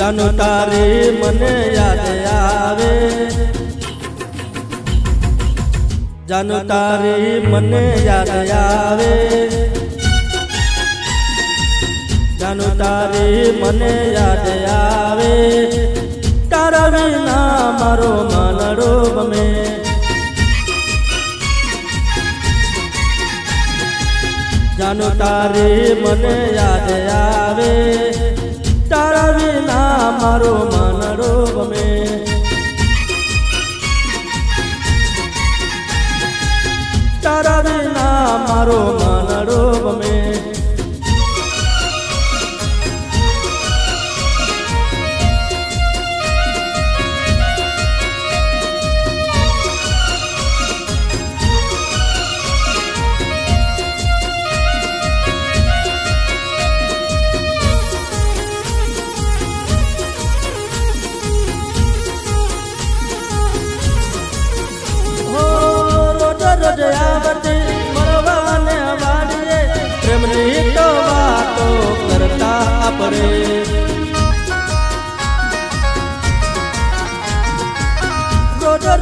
જાનુ તારી મને યાદ આવે. જાનુ તારી મને યાદ આવે. જાનુ તારી મને યાદ આવે. તારા વિના મારો માનડો ગમે. જાનુ તારી મને યાદ આવે. મારો માનડો ગમે. તારા વિના મારો માનડો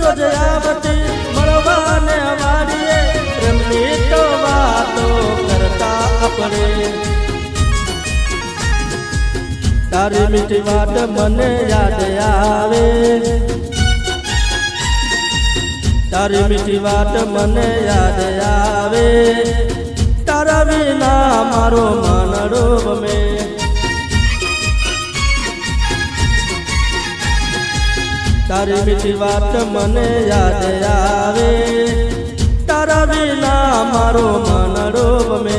રોજ આવતી મળવાને વાડીએ પ્રેમની તો વાતો કરતા આપણે. તારી મીઠી વાત મને યાદ આવે. તારી મીઠી વાત મને યાદ આવે. તારા વિના મારો માનડો ગમે. તારી મીઠી વાત મને યાદ આવે. તારા વિના મારો માનડો ગમે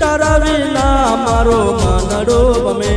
તારા વિના મારો માનડો ગમે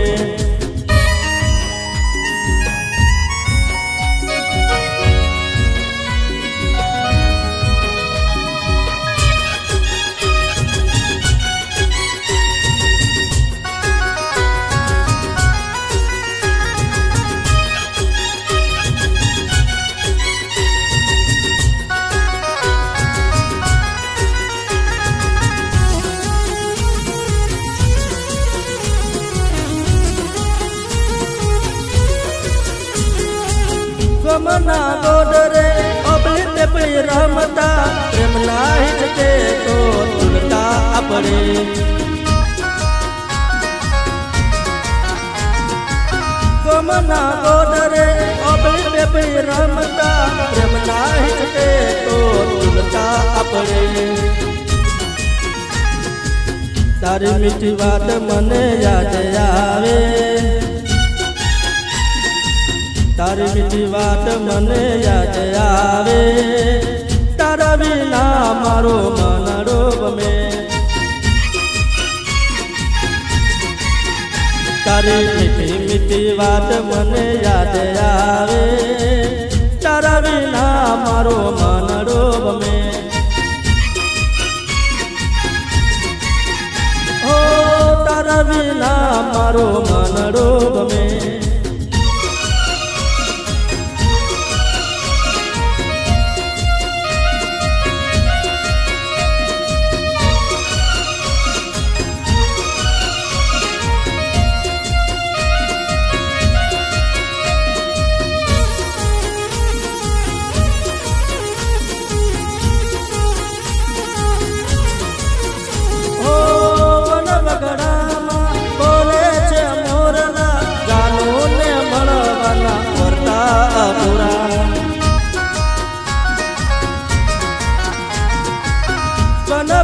ગમના ગોડરે અબલી તેપલી રમતા પ્રેમના હિચકે તો તુલતા આપણે. મના ગોડરે અબલી તેપલી રમતા પ્રેમના હિચકે તો તુલતા આપણે. તારી મીઠી વાત મને યાદ આવે. તારી મીઠી વાત મને યાદ આવે. તારા વિના મારો માનડો ગમે. તારી મીઠી મીઠી વાત મને યાદ આવે. તારા વિના મારો માનડો ગમે. તારા વિના મારો માનડો ગમે.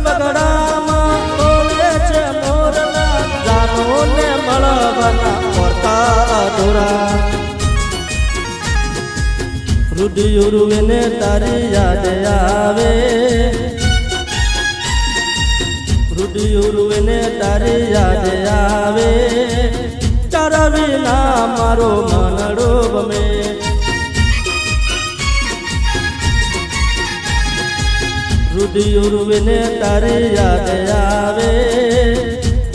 બગડામાં બોલે છે મોરના ગાનોને મળવાના વર્તા અધૂરા. રુદિયુરુને તારી યાદ આવે. રૂડિયુરુને તારી યાદ આવે. તારા વિના મારો માનડો ગમે રૂડિયુરુને તારી યાદ આવે.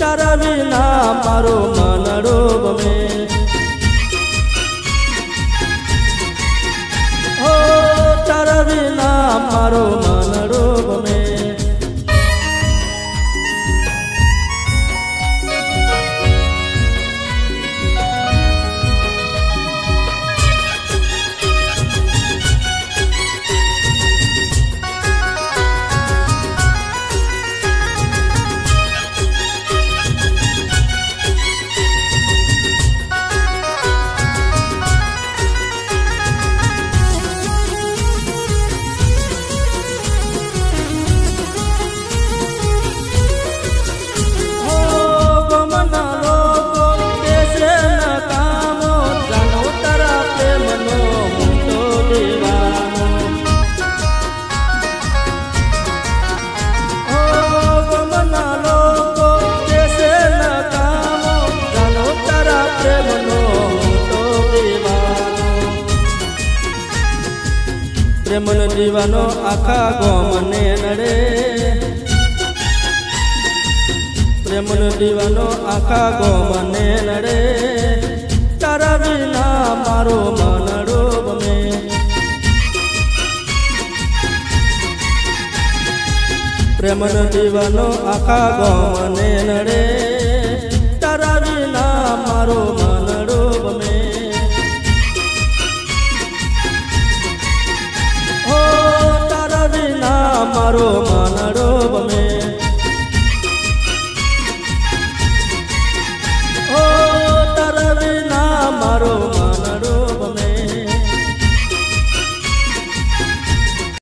તારા વિના મારો માનડો ગમે હો તારા વિના મારો માનડો પ્રેમનો જીવાનો આખા ગોમને નડે. પ્રેમન દીવાનો આખા ગોમને નડે. તારા વિના મારો મનડો ગમે પ્રેમન દીવાનો આખા ગોમને નડે. বারো মা